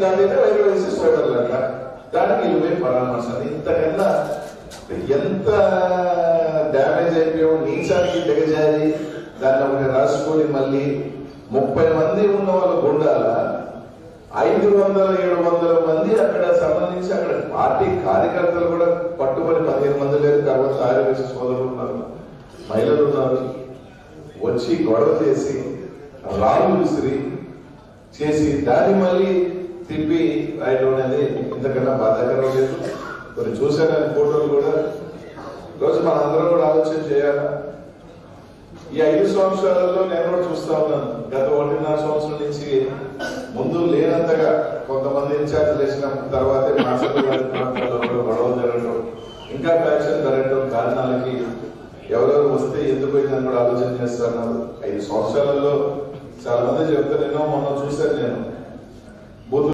దానిలో రైల్వే వేసి సోదరులు అంట దానికి ఇరవై పరామర్శ ఇంతకన్నా ఎంత డ్యామేజ్ అయిపోయావు నీచానికి దిగజారి దాన్ని ఒకటి రాసుకొని మళ్ళీ ముప్పై మంది ఉన్న వాళ్ళ గుండాల ఐదు వందల ఏడు వందల మంది అక్కడ సంబంధించి అక్కడ పార్టీ కార్యకర్తలు కూడా పట్టుబడి పదిహేను మంది లేదు కాబట్టి ఆరోగ్య సోదరులు ఉన్నారు. మహిళలు ఉన్నారు. వచ్చి గొడవ చేసి రాళ్ళు విసిరి చేసి దాన్ని మళ్ళీ తిప్పి ఆయన ఉన్నది. ఇంతకన్నా బాధాకరం లేదు. మరి చూశాను ఆయన ఫోటోలు కూడా. ఈరోజు మనందరం కూడా ఆలోచన చేయాలా? ఈ ఐదు సంవత్సరాలలో నేను కూడా చూస్తా ఉన్నాను. గత ఒకటిన్నర సంవత్సరం నుంచి ముందు లేనంతగా కొంతమంది ఇన్ఛార్జ్ వేసిన తర్వాతే ప్రాంతాల్లో గొడవలు జరగడం ఇంకా ఫ్యాక్షన్ జరగడం కారణాలకి ఎవరెవరు వస్తే ఎందుకు పోయిందని కూడా ఆలోచన చేస్తున్నారు ఐదు సంవత్సరాలలో చాలా మంది చెప్తారు ఎన్నో మొన్న చూశాను నేను.